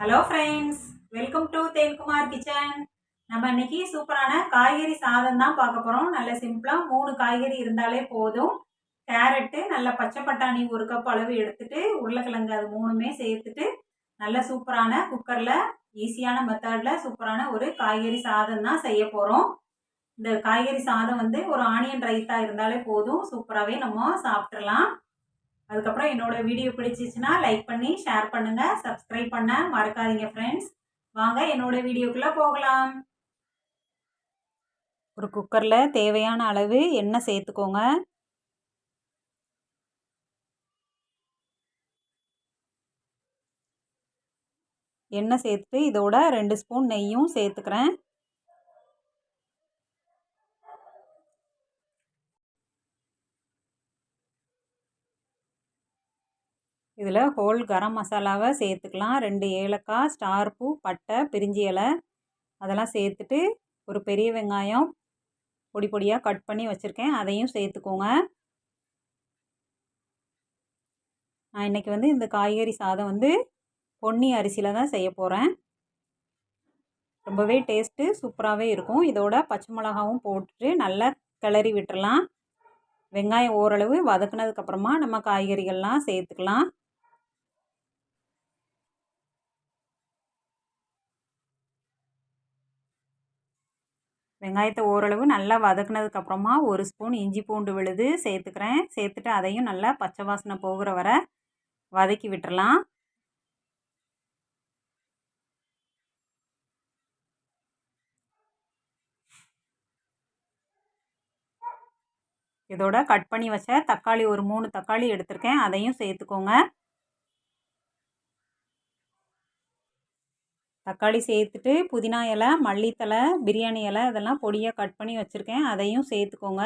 Hello friends welcome to Thenkumar kitchen நம்ம இன்னைக்கு சூப்பரான காய்கறி சாதம் தான் பார்க்க போகிறோம் நல்ல சிம்பிளாக மூணு காய்கறி இருந்தாலே போதும். கேரட்டு நல்ல பச்சை பட்டாணி ஒரு கப் அளவு எடுத்துட்டு உருளைக்கிழங்கு அது மூணுமே சேர்த்துட்டு நல்ல சூப்பரான குக்கரில் ஈஸியான மெத்தடில் சூப்பரான ஒரு காய்கறி சாதம் தான் செய்ய போகிறோம் இந்த காய்கறி சாதம் வந்து ஒரு ஆனியன் ரைத்தா இருந்தாலே போதும். சூப்பராகவே நம்ம சாப்பிட்றலாம் அதுக்கப்புறம் என்னோட வீடியோ பிடிச்சிச்சுன்னா லைக் பண்ணி ஷேர் பண்ணுங்க சப்ஸ்கிரைப் பண்ண மறக்காதீங்க ஃப்ரெண்ட்ஸ் வாங்க என்னோட வீடியோக்குள்ள போகலாம். ஒரு குக்கரில் தேவையான அளவு எண்ணெய் சேர்த்துக்கோங்க. எண்ணெய் சேர்த்துட்டு இதோட ரெண்டு ஸ்பூன் நெய்யும் சேர்த்துக்கிறேன். இதில் ஹோல் கரம் மசாலாவை சேர்த்துக்கலாம். ரெண்டு ஏலக்காய் ஸ்டார் பூ பட்டை பிரிஞ்சி இலை அதெல்லாம் சேர்த்துட்டு ஒரு பெரிய வெங்காயம் பொடி பொடியாக கட் பண்ணி வச்சுருக்கேன். அதையும் சேர்த்துக்கோங்க. நான் இன்றைக்கி வந்து இந்த காய்கறி சாதம் வந்து பொன்னி அரிசியில் தான் செய்ய போகிறேன் ரொம்பவே டேஸ்ட்டு சூப்பராகவே இருக்கும். இதோட பச்சை மிளகாவும் போட்டுட்டு நல்லா கிளறி விட்டுறலாம். வெங்காயம் ஓரளவு வதக்குனதுக்கப்புறமா நம்ம காய்கறிகள்லாம் சேர்த்துக்கலாம். வெங்காயத்தை ஓரளவு நல்லா வதக்குனதுக்கப்புறமா ஒரு ஸ்பூன் இஞ்சி பூண்டு விழுது சேர்த்துக்கிறேன். சேர்த்துட்டு அதையும் நல்லா பச்சை வாசனை போகிற வர வதக்கி விட்டுறலாம். இதோட கட் பண்ணி வச்ச தக்காளி ஒரு மூணு தக்காளி எடுத்திருக்கேன். அதையும் சேர்த்துக்கோங்க. தக்காளி சேர்த்துட்டு புதினா இலை மல்லித்தலை பிரியாணி இலை இதெல்லாம் பொடியாக கட் பண்ணி வச்சுருக்கேன். அதையும் சேர்த்துக்கோங்க.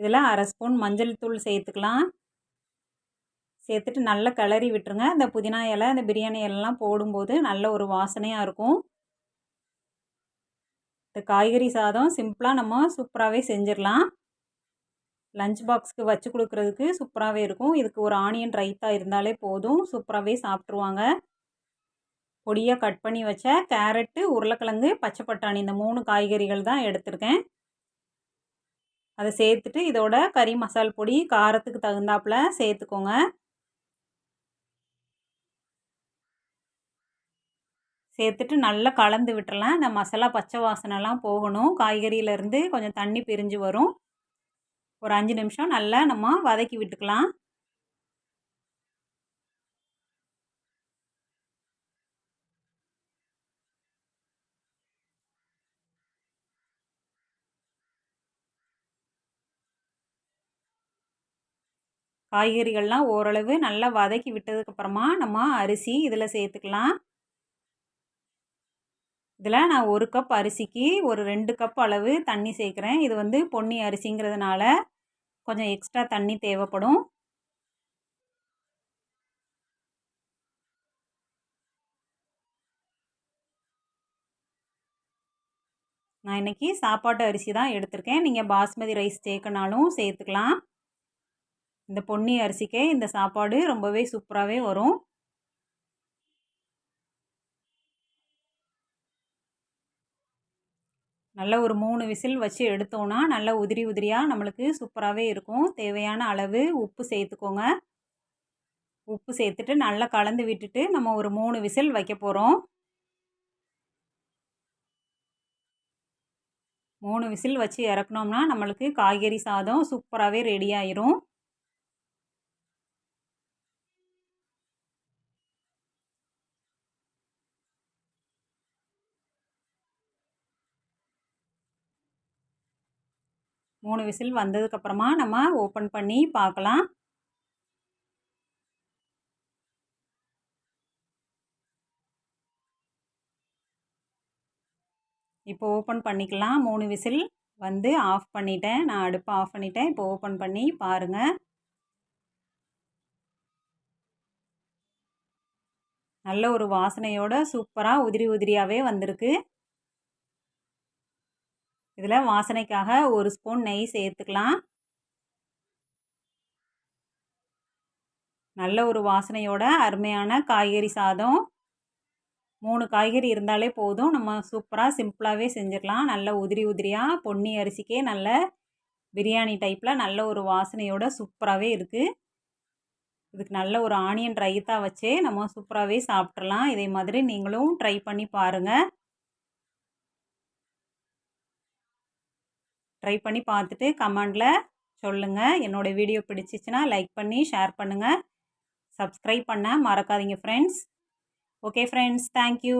இதில் அரை ஸ்பூன் மஞ்சள் தூள் சேர்த்துக்கலாம். சேர்த்துட்டு நல்லா கிளறி விட்டுருங்க. இந்த புதினா இலை இந்த பிரியாணி இலைலாம் போடும்போது நல்ல ஒரு வாசனையாக இருக்கும். இந்த காய்கறி சாதம் சிம்பிளாக நம்ம சூப்பராகவே செஞ்சிடலாம். லஞ்ச் பாக்ஸ்க்கு வச்சு கொடுக்குறதுக்கு சூப்பராகவே இருக்கும். இதுக்கு ஒரு ஆனியன் ரைத்தா இருந்தாலே போதும். சூப்பராகவே சாப்பிட்ருவாங்க பொடியாக கட் பண்ணி வச்ச கேரட்டு உருளைக்கிழங்கு பச்சை பட்டாணி இந்த மூணு காய்கறிகள் தான் எடுத்திருக்கேன். அதை சேர்த்துட்டு இதோட கறி மசால் பொடி காரத்துக்கு தகுந்தாப்புல சேர்த்துக்கோங்க. சேர்த்துட்டு நல்லா கலந்து விட்டுறலாம். இந்த மசாலா பச்சை வாசனைலாம் போகணும். காய்கறியிலேருந்து கொஞ்சம் தண்ணி பிரிஞ்சு வரும். ஒரு அஞ்சு நிமிஷம் நல்லா நம்ம வதக்கி விட்டுக்கலாம். காய்கறிகள்லாம் ஓரளவு நல்லா வதக்கி விட்டதுக்கப்புறமா நம்ம அரிசி இதில் சேர்த்துக்கலாம். இதில் நான் ஒரு கப் அரிசிக்கு ஒரு ரெண்டு கப் அளவு தண்ணி சேர்க்குறேன். இது வந்து பொன்னி அரிசிங்கிறதுனால கொஞ்சம் எக்ஸ்ட்ரா தண்ணி தேவைப்படும். நான் இன்றைக்கி சாப்பாட்டு அரிசி தான் எடுத்திருக்கேன். நீங்கள் பாஸ்மதி ரைஸ் சேர்க்கனாலும் சேர்த்துக்கலாம். இந்த பொன்னி அரிசிக்கே இந்த சாப்பாடு ரொம்பவே சூப்பராகவே வரும். நல்ல ஒரு மூணு விசில் வச்சு எடுத்தோன்னா நல்ல உதிரி உதிரியாக நம்மளுக்கு சூப்பராகவே இருக்கும். தேவையான அளவு உப்பு சேர்த்துக்கோங்க. உப்பு சேர்த்துட்டு நல்லா கலந்து விட்டுட்டு நம்ம ஒரு மூணு விசில் வைக்க போகிறோம் மூணு விசில் வச்சு இறக்குனோம்னா நம்மளுக்கு காய்கறி சாதம் சூப்பராகவே ரெடி ஆயிரும். மூணு விசில் வந்ததுக்கப்புறமா நம்ம ஓப்பன் பண்ணி பார்க்கலாம். இப்போ ஓப்பன் பண்ணிக்கலாம். மூணு விசில் வந்து ஆஃப் பண்ணிட்டேன். நான் அடுப்பை ஆஃப் பண்ணிட்டேன். இப்போ ஓப்பன் பண்ணி பாருங்கள் நல்ல ஒரு வாசனையோட சூப்பராக உதிரி உதிரியாகவே வந்திருக்கு. இதில் வாசனைக்காக ஒரு ஸ்பூன் நெய் சேர்த்துக்கலாம். நல்ல ஒரு வாசனையோட அருமையான காய்கறி சாதம். மூணு காய்கறி இருந்தாலே போதும். நம்ம சூப்பராக சிம்பிளாகவே செஞ்சிடலாம் நல்ல உதிரி உதிரியாக பொன்னி அரிசிக்கே நல்ல பிரியாணி டைப்பில் நல்ல ஒரு வாசனையோட சூப்பராகவே இருக்குது இதுக்கு நல்ல ஒரு ஆனியன் ரைத்தா வச்சே நம்ம சூப்பராகவே சாப்பிட்றலாம் இதே மாதிரி நீங்களும் ட்ரை பண்ணி பாருங்கள் ட்ரை பண்ணி பார்த்துட்டு கமெண்டில் சொல்லுங்கள் என்னோடய வீடியோ பிடிச்சிச்சின்னா லைக் பண்ணி ஷேர் பண்ணுங்கள் சப்ஸ்கிரைப் பண்ண மறக்காதீங்க ஃப்ரெண்ட்ஸ் ஓகே ஃப்ரெண்ட்ஸ் தேங்க்யூ